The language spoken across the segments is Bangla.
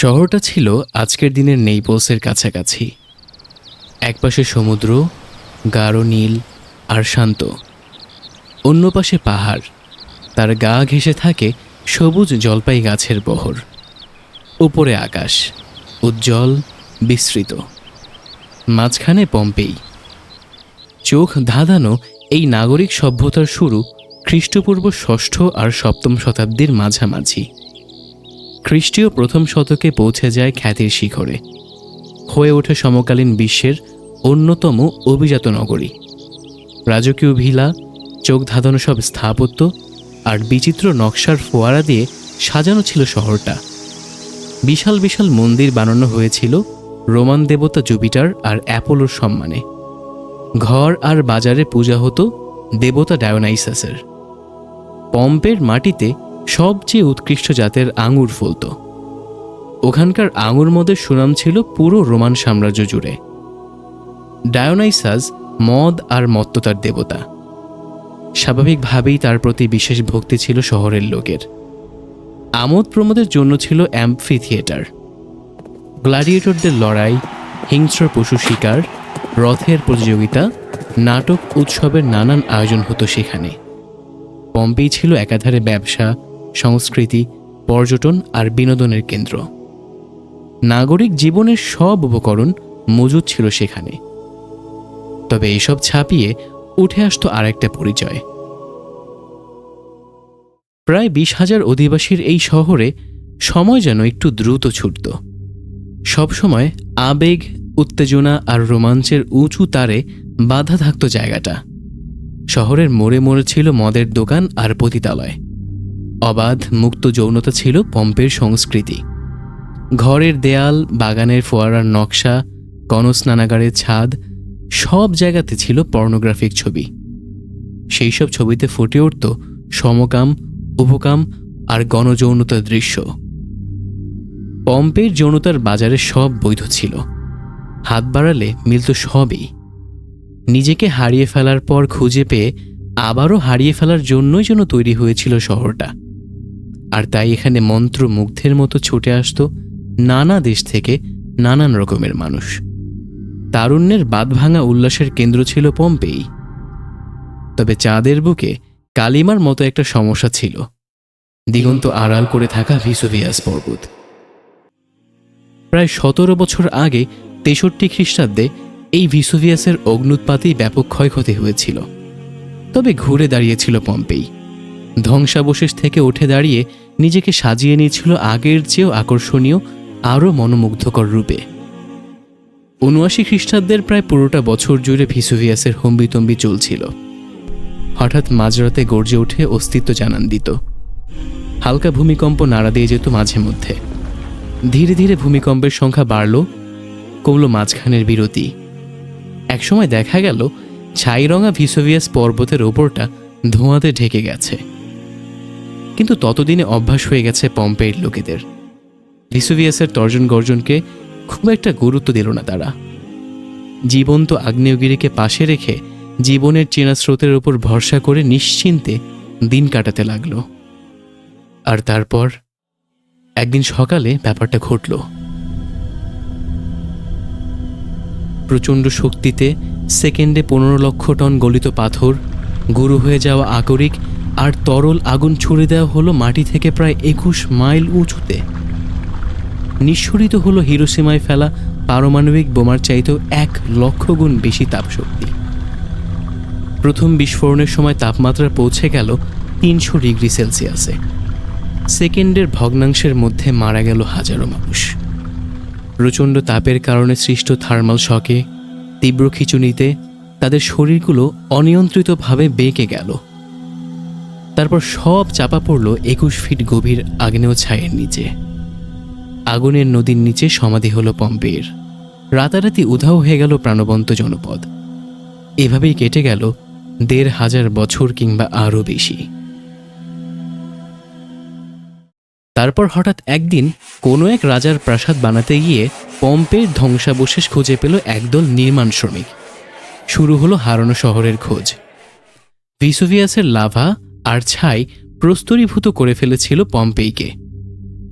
শহরটা ছিল আজকের দিনের নেইপলসের কাছাকাছি। একপাশে সমুদ্র, গাঢ় নীল আর শান্ত। অন্য পাশে পাহাড়। তার গা ঘেঁষে থাকে সবুজ জলপাই গাছের বহর। উপরে আকাশ, উজ্জ্বল, বিস্তৃত। মাঝখানে পম্পেই। চোখ ধাঁধানো এই নাগরিক সভ্যতার শুরু খ্রিস্টপূর্ব ষষ্ঠ আর সপ্তম শতাব্দীর মাঝামাঝি। খ্রিস্টীয় প্রথম শতকে পৌঁছে যায় খ্যাতির শিখরে। হয়ে ওঠে সমকালীন বিশ্বের অন্যতম অভিজাত নগরী। রাজকীয় ভিলা, চোখ ধাঁধানো সব স্থাপত্য আর বিচিত্র নকশার ফোয়ারা দিয়ে সাজানো ছিল শহরটা। বিশাল বিশাল মন্দির বানানো হয়েছিল রোমান দেবতা জুপিটার আর অ্যাপোলোর সম্মানে। ঘর আর বাজারে পূজা হতো দেবতা ডায়োনাইসাসের। পম্পের মাটিতে সবচেয়ে উৎকৃষ্ট জাতের আঙুর ফলত। ওখানকার আঙুর মদের সুনাম ছিল পুরো রোমান সাম্রাজ্য জুড়ে। ডায়োনাইসাস মদ আর মত্ততার দেবতা। স্বাভাবিকভাবেই তার প্রতি বিশেষ ভক্তি ছিল শহরের লোকের। আমোদ প্রমোদের জন্য ছিল অ্যাম্পফি থিয়েটার গ্ল্যাডিয়েটরদের লড়াই, হিংস্র পশু শিকার, রথের প্রতিযোগিতা, নাটক উৎসবের নানান আয়োজন হতো সেখানে। পম্পেই ছিল একাধারে ব্যবসা সংস্কৃতি, পর্যটন আর বিনোদনের কেন্দ্র। নাগরিক জীবনের সব উপকরণ মজুদ ছিল সেখানে। তবে এসব ছাপিয়ে উঠে আসতো আরেকটা পরিচয়। প্রায় বিশ হাজার অধিবাসীর এই শহরে সময় যেন একটু দ্রুত ছুটত। সবসময় আবেগ, উত্তেজনা আর রোমাঞ্চের উঁচু তারে বাধা থাকত জায়গাটা। শহরের মোড়ে মোড়ে ছিল মদের দোকান আর পতিতালয়। অবাধ মুক্ত যৌনতা ছিল পম্পের সংস্কৃতি। ঘরের দেয়াল, বাগানের ফোয়ারার নকশা গণস্নানাগারের ছাদ, সব জায়গাতে ছিল পর্নোগ্রাফিক ছবি। সেই সব ছবিতে ফুটে উঠত সমকাম, উপকাম আর গণযৌনতার দৃশ্য। পম্পের যৌনতার বাজারে সব বৈধ ছিল। হাত বাড়ালে মিলত সবই। নিজেকে হারিয়ে ফেলার পর খুঁজে পেয়ে আবারও হারিয়ে ফেলার জন্যই যেন তৈরি হয়েছিল শহরটা। আর তাই এখানে মন্ত্র মুগ্ধের মতো ছুটে আসতো নানা দেশ থেকে নানান রকমের মানুষ। তারুণ্যের বাঁধভাঙা উল্লাসের কেন্দ্র ছিল পম্পেই। তবে চাঁদের বুকে কালিমার মতো একটা সমস্যা ছিল। দিগন্ত আড়াল করে থাকা ভিসোভিয়াস পর্বত। প্রায় সতেরো বছর আগে তেষট্টি খ্রিস্টাব্দে এই ভিসোভিয়াসের অগ্নুৎপাতেই ব্যাপক ক্ষয়ক্ষতি হয়েছিল। তবে ঘুরে দাঁড়িয়েছিল পম্পেই। ধ্বংসাবশেষ থেকে উঠে দাঁড়িয়ে নিজেকে সাজিয়ে নিয়েছিল আগের চেয়েও আকর্ষণীয়, আরও মনোমুগ্ধকর রূপে। উনআশি খ্রিস্টাব্দের প্রায় পুরোটা বছর জুড়ে ভিসুভিয়াসের হম্বিতম্বি চলছিল। হঠাৎ মাঝরাতে গর্জে উঠে অস্তিত্ব জানান দিত হালকা ভূমিকম্প নাড়া দিয়ে যেত মাঝে মধ্যে। ধীরে ধীরে ভূমিকম্পের সংখ্যা বাড়ল, কমল মাঝখানের বিরতি। একসময় দেখা গেল, ছাইরঙা ভিসোভিয়াস পর্বতের ওপরটা ধোঁয়াতে ঢেকে গেছে। কিন্তু ততদিনে অভ্যাস হয়ে গেছে পম্পের লোকেদের। ভিসোভিয়াসের তর্জন গর্জনকে খুব একটা গুরুত্ব দিল না তারা। জীবন্ত আগ্নেয়গিরিকে পাশে রেখে জীবনের চেনা স্রোতের ওপর ভরসা করে নিশ্চিন্তে দিন কাটাতে লাগল। আর তারপর একদিন সকালে ব্যাপারটা ঘটল। প্রচণ্ড শক্তিতে সেকেন্ডে পনেরো লক্ষ টন গলিত পাথর গুরু হয়ে যাওয়া আকরিক আর তরল আগুন ছুড়ে দেওয়া হলো মাটি থেকে প্রায় একুশ মাইল উঁচুতে। নিঃসরিত হলো হিরোসীমায় ফেলা পারমাণবিক বোমার চাইতেও এক লক্ষ গুণ বেশি তাপশক্তি। প্রথম বিস্ফোরণের সময় তাপমাত্রা পৌঁছে গেল তিনশো ডিগ্রি সেলসিয়াসে। সেকেন্ডের ভগ্নাংশের মধ্যে মারা গেল হাজারো মানুষ। প্রচণ্ড তাপের কারণে সৃষ্ট থার্মাল শকে তীব্র খিচুনিতে তাদের শরীরগুলো অনিয়ন্ত্রিতভাবে বেঁকে গেল। তারপর সব চাপা পড়ল একুশ ফিট গভীর আগ্নেয় ছায়ের নিচে। আগুনের নদীর নিচে সমাধি হলো পম্পের। রাতারাতি উধাও হয়ে গেল প্রাণবন্ত জনপদ। এভাবেই কেটে গেল দেড় হাজার বছর কিংবা আরও বেশি। তারপর হঠাৎ একদিন কোনো এক রাজার প্রাসাদ বানাতে গিয়ে পম্পের ধ্বংসাবশেষ খুঁজে পেল একদল নির্মাণ শ্রমিক। শুরু হলো হারানো শহরের খোঁজ। ভিসুভিয়াসের লাভা আর ছাই প্রস্তরীভূত করে ফেলেছিল পম্পেইকে।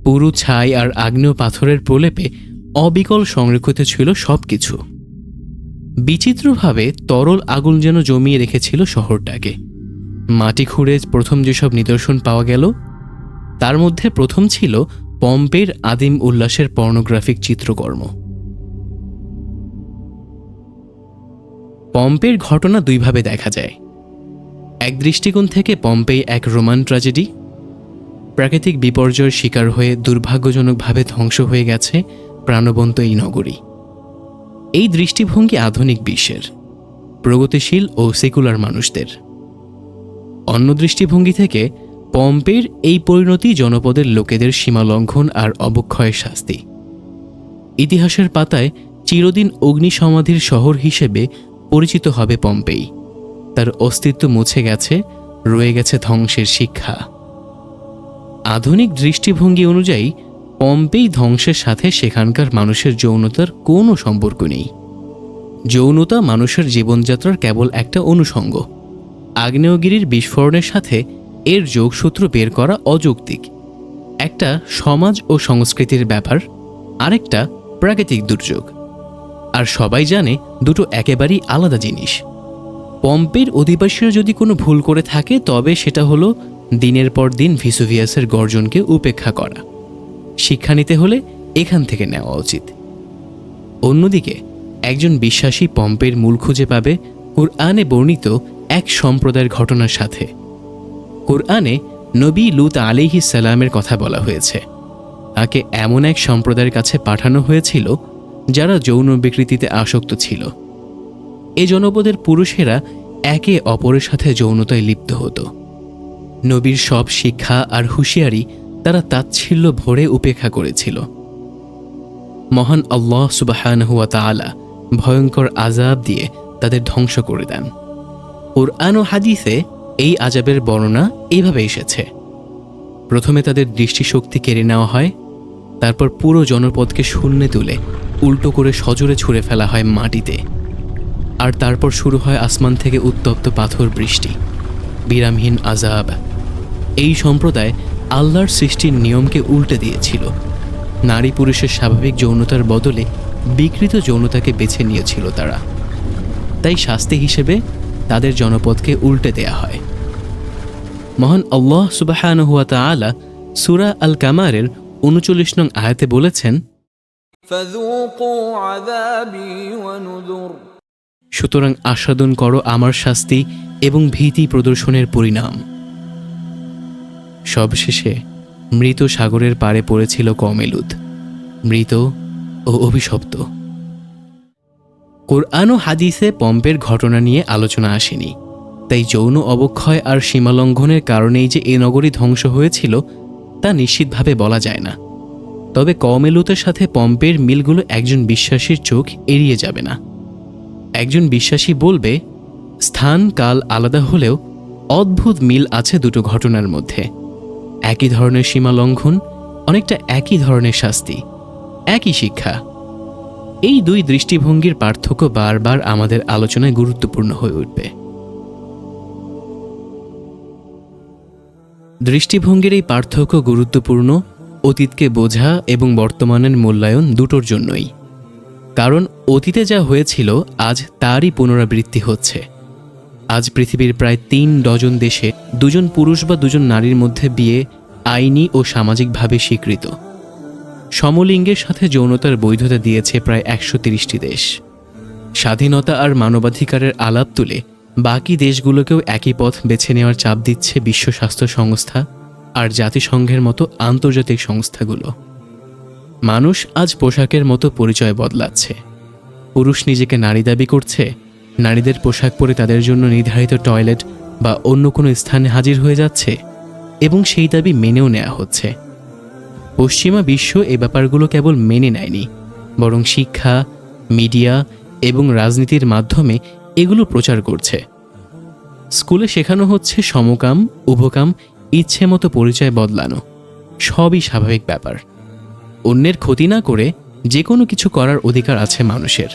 পুরু ছাই আর আগ্নেয় পাথরের প্রলেপে অবিকল সংরক্ষিত ছিল সবকিছু। বিচিত্রভাবে তরল আগুন যেন জমিয়ে রেখেছিল শহরটাকে। মাটি খুঁড়ে প্রথম যেসব নিদর্শন পাওয়া গেল, তার মধ্যে প্রথম ছিল পম্পের আদিম উল্লাসের পর্নোগ্রাফিক চিত্রকর্ম। পম্পের ঘটনা দুইভাবে দেখা যায়। এক দৃষ্টিকোণ থেকে পম্পেই এক রোমান ট্র্যাজেডি। প্রাকৃতিক বিপর্যয়ের শিকার হয়ে দুর্ভাগ্যজনকভাবে ধ্বংস হয়ে গেছে প্রাণবন্ত এই নগরী। এই দৃষ্টিভঙ্গি আধুনিক বিশ্বের, প্রগতিশীল ও সেকুলার মানুষদের। অন্য দৃষ্টিভঙ্গি থেকে পম্পের এই পরিণতি জনপদের লোকেদের সীমালঙ্ঘন আর অবক্ষয়ের শাস্তি। ইতিহাসের পাতায় চিরদিন অগ্নিসমাধির শহর হিসেবে পরিচিত হবে পম্পেই। তার অস্তিত্ব মুছে গেছে, রয়ে গেছে ধ্বংসের শিক্ষা। আধুনিক দৃষ্টিভঙ্গি অনুযায়ী, পম্পেই ধ্বংসের সাথে সেখানকার মানুষের যৌনতার কোনো সম্পর্ক নেই। যৌনতা মানুষের জীবনযাত্রার কেবল একটা অনুষঙ্গ। আগ্নেয়গিরির বিস্ফোরণের সাথে এর যোগসূত্র বের করা অযৌক্তিক। একটা সমাজ ও সংস্কৃতির ব্যাপার, আরেকটা প্রাকৃতিক দুর্যোগ। আর সবাই জানে দুটো একেবারেই আলাদা জিনিস। পম্পের অধিবাসীরা যদি কোনো ভুল করে থাকে, তবে সেটা হলো দিনের পর দিন ভিসুভিয়াসের গর্জনকে উপেক্ষা করা। শিক্ষা নিতে হলে এখান থেকে নেওয়া উচিত। অন্যদিকে, একজন বিশ্বাসী পম্পের মূল খুঁজে পাবে কুরআনে বর্ণিত এক সম্প্রদায়ের ঘটনার সাথে। কুরআনে নবী লুত আলিহি সালামের কথা বলা হয়েছে। তাকে এমন এক সম্প্রদায়ের কাছে পাঠানো হয়েছিল যারা যৌন বিকৃতিতে আসক্ত ছিল। এ জনপদের পুরুষেরা একে অপরের সাথে যৌনতায় লিপ্ত হতো। নবীর সব শিক্ষা আর হুঁশিয়ারি তারা তাচ্ছিল্য ভরে উপেক্ষা করেছিল। মহান আল্লাহ সুবাহান হুয়া তালা ভয়ঙ্কর আজাব দিয়ে তাদের ধ্বংস করে দেন। কোরআন ও হাদিসে এই আজাবের বর্ণনা এইভাবে এসেছে। প্রথমে তাদের দৃষ্টিশক্তি কেড়ে নেওয়া হয়, তারপর পুরো জনপদকে শূন্যে তুলে উল্টো করে সজোরে ছুঁড়ে ফেলা হয় মাটিতে। আর তারপর শুরু হয় আসমান থেকে উত্তপ্ত পাথর বৃষ্টি বিরামহীন আজাব এই সম্প্রদায় আল্লাহর সৃষ্টির নিয়মকে উল্টে দিয়েছিল নারী পুরুষের স্বাভাবিক যৌনতার বদলে বিকৃত যৌনতাকে বেছে নিয়েছিল তারা তাই শাস্তি হিসেবে তাদের জনপদকে উল্টে দেয়া হয় মহান আল্লাহ সুবাহান হুয়া তালা সুরা আল কামারের উনচল্লিশ নং আয়াতে বলেছেন فذوقوا عذابي ونذر সুতরাং আস্বাদন করো আমার শাস্তি এবং ভীতি প্রদর্শনের পরিণাম। সবশেষে মৃত সাগরের পাড়ে পড়েছিল কমেলুদ মৃত ও অভিশপ্ত। কোরআন ও হাদিসে পম্পের ঘটনা নিয়ে আলোচনা আসেনি, তাই যৌন অবক্ষয় আর সীমালঙ্ঘনের কারণেই যে এ নগরী ধ্বংস হয়েছিল, তা নিশ্চিতভাবে বলা যায় না। তবে কমেলুতের সাথে পম্পের মিলগুলো একজন বিশ্বাসীর চোখ এড়িয়ে যাবে না। একজন বিশ্বাসী বলবে, স্থান, কাল আলাদা হলেও অদ্ভুত মিল আছে দুটো ঘটনার মধ্যে। একই ধরনের সীমা লঙ্ঘন, অনেকটা একই ধরনের শাস্তি, একই শিক্ষা। এই দুই দৃষ্টিভঙ্গির পার্থক্য বারবার আমাদের আলোচনায় গুরুত্বপূর্ণ হয়ে উঠবে। দৃষ্টিভঙ্গির এই পার্থক্য গুরুত্বপূর্ণ, অতীতকে বোঝা এবং বর্তমানের মূল্যায়ন দুটোর জন্যই। কারণ অতীতে যা হয়েছিল, আজ তারই পুনরাবৃত্তি হচ্ছে। আজ পৃথিবীর প্রায় তিন ডজন দেশে দুজন পুরুষ বা দুজন নারীর মধ্যে বিয়ে আইনি ও সামাজিকভাবে স্বীকৃত। সমলিঙ্গের সাথে যৌনতার বৈধতা দিয়েছে প্রায় একশো তিরিশটি দেশ। স্বাধীনতা আর মানবাধিকারের আলাপ তুলে বাকি দেশগুলোকেও একই পথ বেছে নেওয়ার চাপ দিচ্ছে বিশ্ব স্বাস্থ্য সংস্থা আর জাতিসংঘের মতো আন্তর্জাতিক সংস্থাগুলো। মানুষ আজ পোশাকের মতো পরিচয় বদলাচ্ছে। পুরুষ নিজেকে নারী দাবি করছে, নারীদের পোশাক পরে তাদের জন্য নির্ধারিত টয়লেট বা অন্য কোনো স্থানে হাজির হয়ে যাচ্ছে এবং সেই দাবি মেনেও নেওয়া হচ্ছে। পশ্চিমা বিশ্ব এ ব্যাপারগুলো কেবল মেনে নেয়নি, বরং শিক্ষা, মিডিয়া এবং রাজনীতির মাধ্যমে এগুলো প্রচার করছে। স্কুলে শেখানো হচ্ছে সমকাম, উভকাম ইচ্ছে মতো পরিচয় বদলানো, সবই স্বাভাবিক ব্যাপার। অন্যের ক্ষতি না করে যে কোনো কিছু করার অধিকার আছে মানুষের।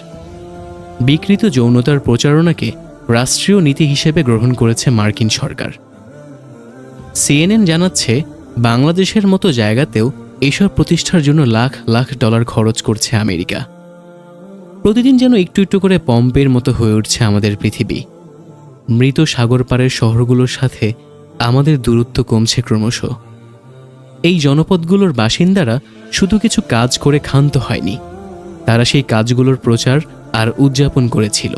বিকৃত যৌনতার প্রচারণাকে রাষ্ট্রীয় নীতি হিসেবে গ্রহণ করেছে মার্কিন সরকার। সিএনএন জানাচ্ছে, বাংলাদেশের মতো জায়গাতেও এসব প্রতিষ্ঠার জন্য লাখ লাখ ডলার খরচ করছে আমেরিকা। প্রতিদিন যেন একটু একটু করে পম্পের মতো হয়ে উঠছে আমাদের পৃথিবী। মৃত সাগর পাড়ের শহরগুলোর সাথে আমাদের দূরত্ব কমছে ক্রমশ। এই জনপদগুলোর বাসিন্দারা শুধু কিছু কাজ করে ক্ষান্ত হয়নি। তারা সেই কাজগুলোর প্রচার আর উদযাপন করেছিল।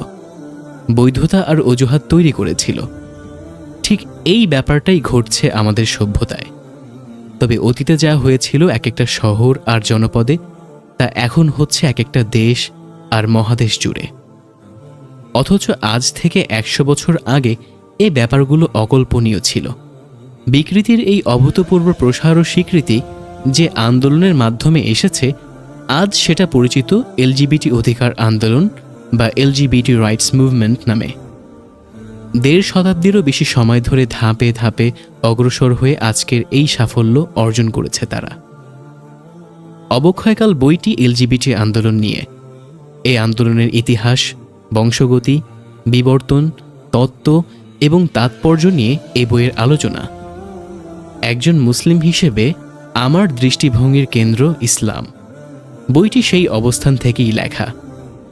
বৈধতা আর অজুহাত তৈরি করেছিল। ঠিক এই ব্যাপারটাই ঘটছে আমাদের সভ্যতায়। তবে অতীতে যা হয়েছিল এক একটা শহর আর জনপদে, তা এখন হচ্ছে এক একটা দেশ আর মহাদেশ জুড়ে। অথচ আজ থেকে একশো বছর আগে এ ব্যাপারগুলো অকল্পনীয় ছিল। বিকৃতির এই অভূতপূর্ব প্রসার ও স্বীকৃতি যে আন্দোলনের মাধ্যমে এসেছে, আজ সেটা পরিচিত এলজিবিটি অধিকার আন্দোলন বা এলজিবিটি রাইটস মুভমেন্ট নামে। দেড় শতাব্দীরও বেশি সময় ধরে ধাপে ধাপে অগ্রসর হয়ে আজকের এই সাফল্য অর্জন করেছে তারা। অবক্ষয়কাল বইটি এলজিবিটি আন্দোলন নিয়ে। এই আন্দোলনের ইতিহাস, বংশগতি, বিবর্তন, তত্ত্ব এবং তাৎপর্য নিয়ে এই বইয়ের আলোচনা। একজন মুসলিম হিসেবে আমার দৃষ্টিভঙ্গির কেন্দ্র ইসলাম। বইটি সেই অবস্থান থেকেই লেখা।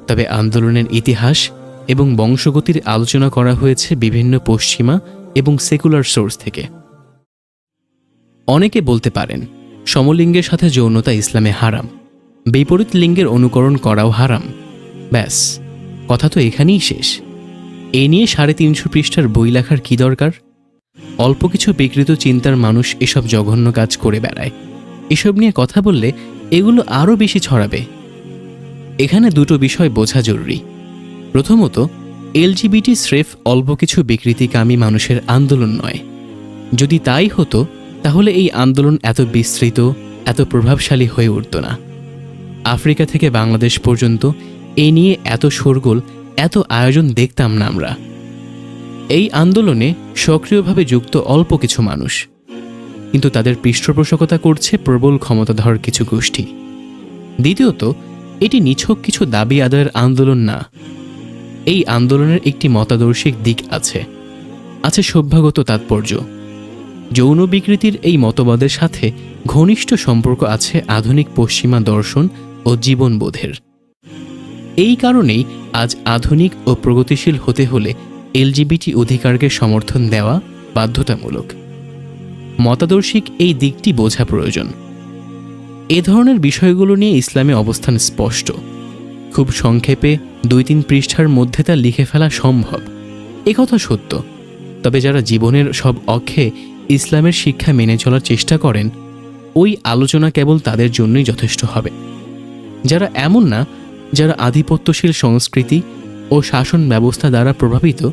তবে আন্দোলনের ইতিহাস এবং বংশগতির আলোচনা করা হয়েছে বিভিন্ন পশ্চিমা এবং সেকুলার সোর্স থেকে। অনেকে বলতে পারেন, সমলিঙ্গের সাথে যৌনতা ইসলামে হারাম। বিপরীত লিঙ্গের অনুকরণ করাও হারাম। ব্যাস, কথা তো এখানেই শেষ। এ নিয়ে সাড়ে তিনশো পৃষ্ঠার বই লেখার কী দরকার? অল্প কিছু বিকৃত চিন্তার মানুষ এসব জঘন্য কাজ করে বেড়ায়। এসব নিয়ে কথা বললে এগুলো আরও বেশি ছড়াবে। এখানে দুটো বিষয় বোঝা জরুরি। প্রথমত, এলজিবিটি স্রেফ অল্প কিছু বিকৃতিকামী মানুষের আন্দোলন নয়। যদি তাই হতো, তাহলে এই আন্দোলন এত বিস্তৃত, এত প্রভাবশালী হয়ে উঠত না। আফ্রিকা থেকে বাংলাদেশ পর্যন্ত এ নিয়ে এত শোরগোল, এত আয়োজন দেখতাম না আমরা। এই আন্দোলনে সক্রিয়ভাবে যুক্ত অল্প কিছু মানুষ। কিন্তু তাদের পৃষ্ঠপোষকতা করছে প্রবল ক্ষমতাধর কিছু গোষ্ঠী। দ্বিতীয়ত, এটি নিছক কিছু দাবি আদায়ের আন্দোলন না। এই আন্দোলনের একটি মতাদর্শিক দিক আছে। আছে সভ্যগত তাৎপর্য। যৌন বিকৃতির এই মতবাদের সাথে ঘনিষ্ঠ সম্পর্ক আছে আধুনিক পশ্চিমা দর্শন ও জীবনবোধের। এই কারণেই আজ আধুনিক ও প্রগতিশীল হতে হলে এলজিবিটি অধিকারকে সমর্থন দেওয়া বাধ্যতামূলক। মতাদর্শিক এই দিকটি বোঝা প্রয়োজন। এ ধরনের বিষয়গুলো নিয়ে ইসলামে অবস্থান স্পষ্ট। খুব সংক্ষেপে দুই তিন পৃষ্ঠার মধ্যে তা লিখে ফেলা সম্ভব। একথা সত্য। তবে যারা জীবনের সব অক্ষে ইসলামের শিক্ষা মেনে চলার চেষ্টা করেন, ওই আলোচনা কেবল তাদের জন্যই যথেষ্ট হবে। যারা এমন না, যারা আধিপত্যশীল সংস্কৃতি ও শাসন ব্যবস্থা দ্বারা প্রভাবিত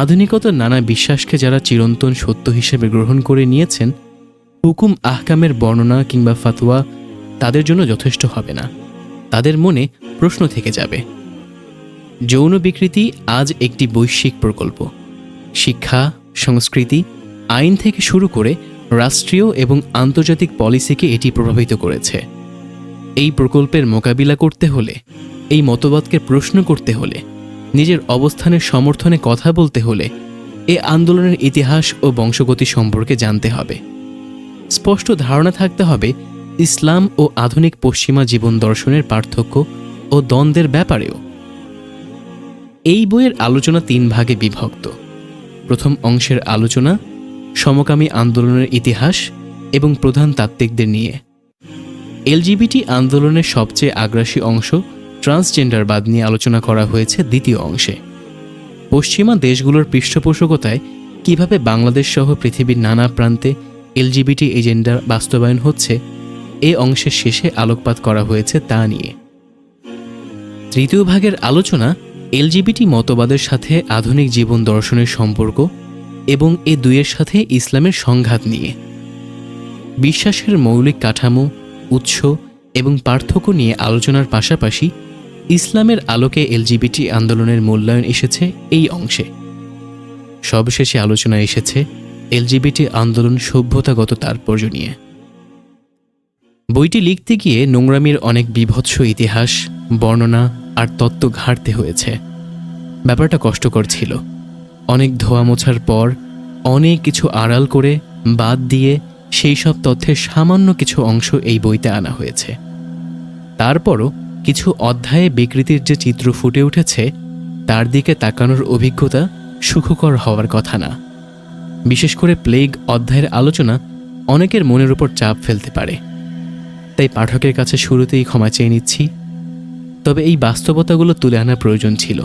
আধুনিকতার নানা বিশ্বাসকে যারা চিরন্তন সত্য হিসেবে গ্রহণ করে নিয়েছেন, হুকুম আহকামের বর্ণনা কিংবা ফাতোয়া তাদের জন্য যথেষ্ট হবে না। তাদের মনে প্রশ্ন থেকে যাবে, যৌন বিকৃতি আজ একটি বৈশ্বিক প্রকল্প। শিক্ষা, সংস্কৃতি, আইন থেকে শুরু করে রাষ্ট্রীয় এবং আন্তর্জাতিক পলিসিকে এটি প্রভাবিত করেছে। এই প্রকল্পের মোকাবিলা করতে হলে, এই মতবাদকে প্রশ্ন করতে হলে নিজের অবস্থানের সমর্থনে কথা বলতে হলে এ আন্দোলনের ইতিহাস ও বংশগতি সম্পর্কে জানতে হবে। স্পষ্ট ধারণা থাকতে হবে, ইসলাম ও আধুনিক পশ্চিমা জীবন দর্শনের পার্থক্য ও দ্বন্দ্বের ব্যাপারেও। এই বইয়ের আলোচনা তিন ভাগে বিভক্ত। প্রথম অংশের আলোচনা, সমকামী আন্দোলনের ইতিহাস এবং প্রধান তাত্ত্বিকদের নিয়ে। এলজিবিটি আন্দোলনের সবচেয়ে আগ্রাসী অংশ ট্রান্সজেন্ডারবাদ নিয়ে আলোচনা করা হয়েছে দ্বিতীয় অংশে। পশ্চিমা দেশগুলোর পৃষ্ঠপোষকতায় কীভাবে বাংলাদেশ সহ পৃথিবীর নানা প্রান্তে এলজিবিটি এজেন্ডার বাস্তবায়ন হচ্ছে, এ অংশের শেষে আলোকপাত করা হয়েছে তা নিয়ে। তৃতীয় ভাগের আলোচনা এলজিবিটি মতবাদের সাথে আধুনিক জীবন দর্শনের সম্পর্ক এবং এ দুইয়ের সাথে ইসলামের সংঘাত নিয়ে। বিশ্বাসের মৌলিক কাঠামো, উৎস এবং পার্থক্য নিয়ে আলোচনার পাশাপাশি ইসলামের আলোকে এলজিবিটি আন্দোলনের মূল্যায়ন এসেছে এই অংশে। সবশেষে আলোচনা এসেছে এলজিবিটি আন্দোলন সভ্যতাগত তাৎপর্য নিয়ে। বইটি লিখতে গিয়ে নোংরামির অনেক বিভৎস ইতিহাস, বর্ণনা আর তত্ত্ব ঘাড়তে হয়েছে। ব্যাপারটা কষ্টকর ছিল। অনেক ধোয়া মোছার পর অনেক কিছু আড়াল করে বাদ দিয়ে সেই সব তথ্যের সামান্য কিছু অংশ এই বইতে আনা হয়েছে। তারপরও কিছু অধ্যায়ে বিকৃতির যে চিত্র ফুটে উঠেছে, তার দিকে তাকানোর অভিজ্ঞতা সুখকর হওয়ার কথা না। বিশেষ করে প্লেগ অধ্যায়ের আলোচনা অনেকের মনের উপর চাপ ফেলতে পারে। তাই পাঠকের কাছে শুরুতেই ক্ষমা চেয়ে নিচ্ছি। তবে এই বাস্তবতাগুলো তুলে আনা প্রয়োজন ছিল।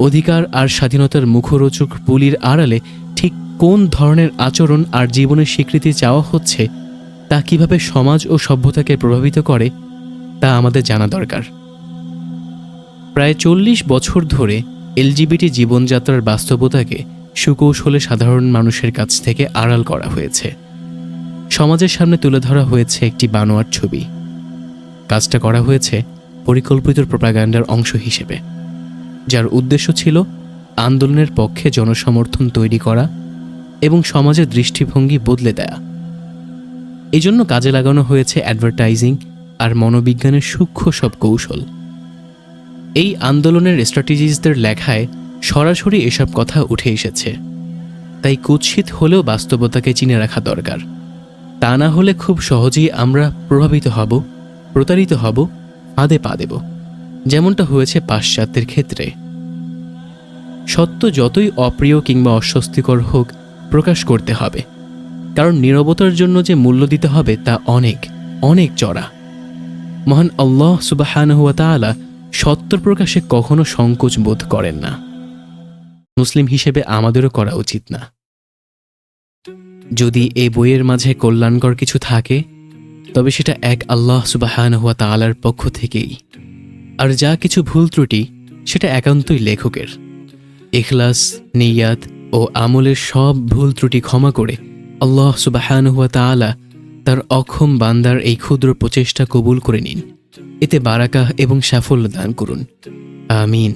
অধিকার আর স্বাধীনতার মুখরোচক পুলির আড়ালে ঠিক কোন ধরনের আচরণ আর জীবনের স্বীকৃতি চাওয়া হচ্ছে, তা কীভাবে সমাজ ও সভ্যতাকে প্রভাবিত করে তা আমাদের জানা দরকার। প্রায় চল্লিশ বছর ধরে এলজিবিটি জীবনযাত্রার বাস্তবতাকে সুকৌশলে সাধারণ মানুষের কাছ থেকে আড়াল করা হয়েছে। সমাজের সামনে তুলে ধরা হয়েছে একটি বানোয়ার ছবি। কাজটা করা হয়েছে পরিকল্পিত প্রোপাগান্ডার অংশ হিসেবে, যার উদ্দেশ্য ছিল আন্দোলনের পক্ষে জনসমর্থন তৈরি করা এবং সমাজের দৃষ্টিভঙ্গি বদলে দেয়া। এজন্য কাজে লাগানো হয়েছে অ্যাডভার্টাইজিং আর মনোবিজ্ঞানের সূক্ষ্ম সব কৌশল। এই আন্দোলনের স্ট্র্যাটেজিসদের লেখায় সরাসরি এসব কথা উঠে এসেছে। তাই কুৎসিত হলেও বাস্তবতাকে চিনে রাখা দরকার। তা না হলে খুব সহজেই আমরা প্রভাবিত হব, প্রতারিত হব আদে পা দেব। যেমনটা হয়েছে পাশ্চাত্যের ক্ষেত্রে। সত্য যতই অপ্রিয় কিংবা অস্বস্তিকর হোক, প্রকাশ করতে হবে। কারণ নীরবতার জন্য যে মূল্য দিতে হবে তা অনেক অনেক চড়া। মহান আল্লাহ সুবাহান হুয়া তাআলা সত্য প্রকাশে কখনো সংকোচ বোধ করেন না। মুসলিম হিসেবে আমাদেরও করা উচিত না। যদি এই বইয়ের মাঝে কল্যাণকর কিছু থাকে, তবে সেটা এক আল্লাহ সুবাহান হুয়া তাআলার পক্ষ থেকেই। আর যা কিছু ভুল ত্রুটি, সেটা একান্তই লেখকের। এখলাস নিয়াত ও আমলের সব ভুল ত্রুটি ক্ষমা করে আল্লাহ সুবাহান হুয়া তাআলা তার অক্ষম বান্দার এই ক্ষুদ্র প্রচেষ্টা কবুল করে নিন এতে বারাকাহ এবং সাফল্য দান করুন আমিন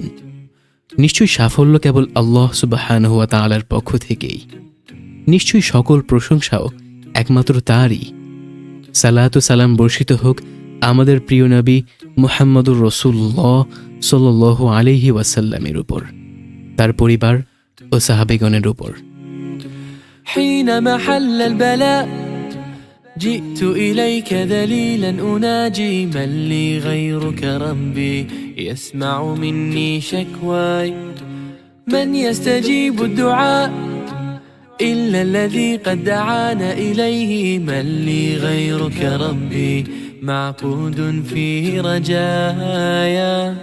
নিশ্চয়ই সাফল্য কেবল আল্লাহ সুবাহান হুয়া তাআলার পক্ষ থেকেই নিশ্চয়ই সকল প্রশংসাও একমাত্র তারই সালাত ও সালাম বর্ষিত হোক আমাদের প্রিয় নবী মুহাম্মদুর রসুল্লাহ সাল আলিহি ওয়াসাল্লামের উপর তার পরিবার ও সাহাবেগণের উপর حين محل البلاء جئت إليك ذليلا أناجي من لي غيرك ربي يسمع مني شكواي من يستجيب الدعاء إلا الذي قد دعانا إليه من لي غيرك ربي معقود فيه رجايا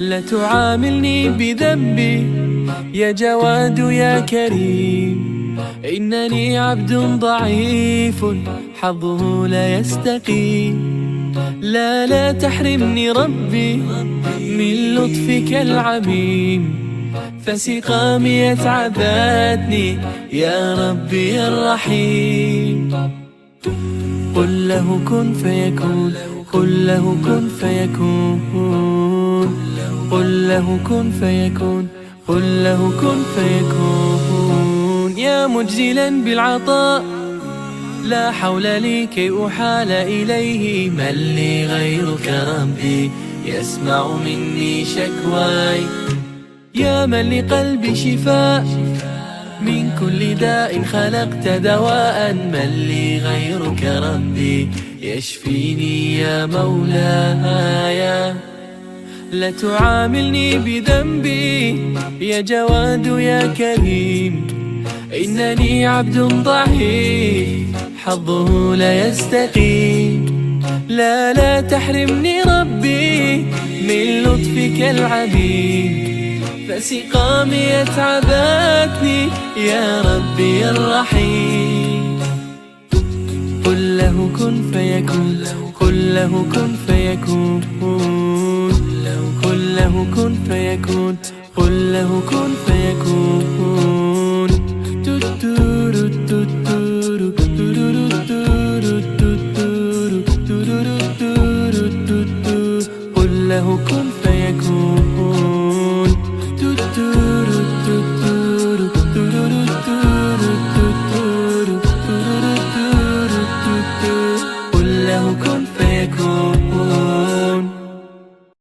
لا تعاملني بذنبي يا جواد يا كريم إنني عبد ضعيف حظه لا يستقيم. لا لا تحرمني ربي من لطفك العميم. فسقامي تعبتني يا ربي الرحيم. قل له كن فيكون قل له كن فيكون. قل له كن فيكون قل له كن فيكون. يا مجزلا بالعطاء لا حول لي كي أحال إليه. من لي غيرك ربي يسمع مني شكواي. يا من لقلبي شفاء من كل داء خلقت دواء. من لي غيرك ربي يشفيني يا مولاي. لا تعاملني بذنبي يا جواد يا كريم. إنني عبد ضعيف حظه لا يستقيم. لا لا تحرمني ربي من لطفك العظيم فسقامي تعبتني يا ربي الرحيم. قل له كن فيكون قل له كن فيكون. قل له كن فيكون قل له كن فيكون. كن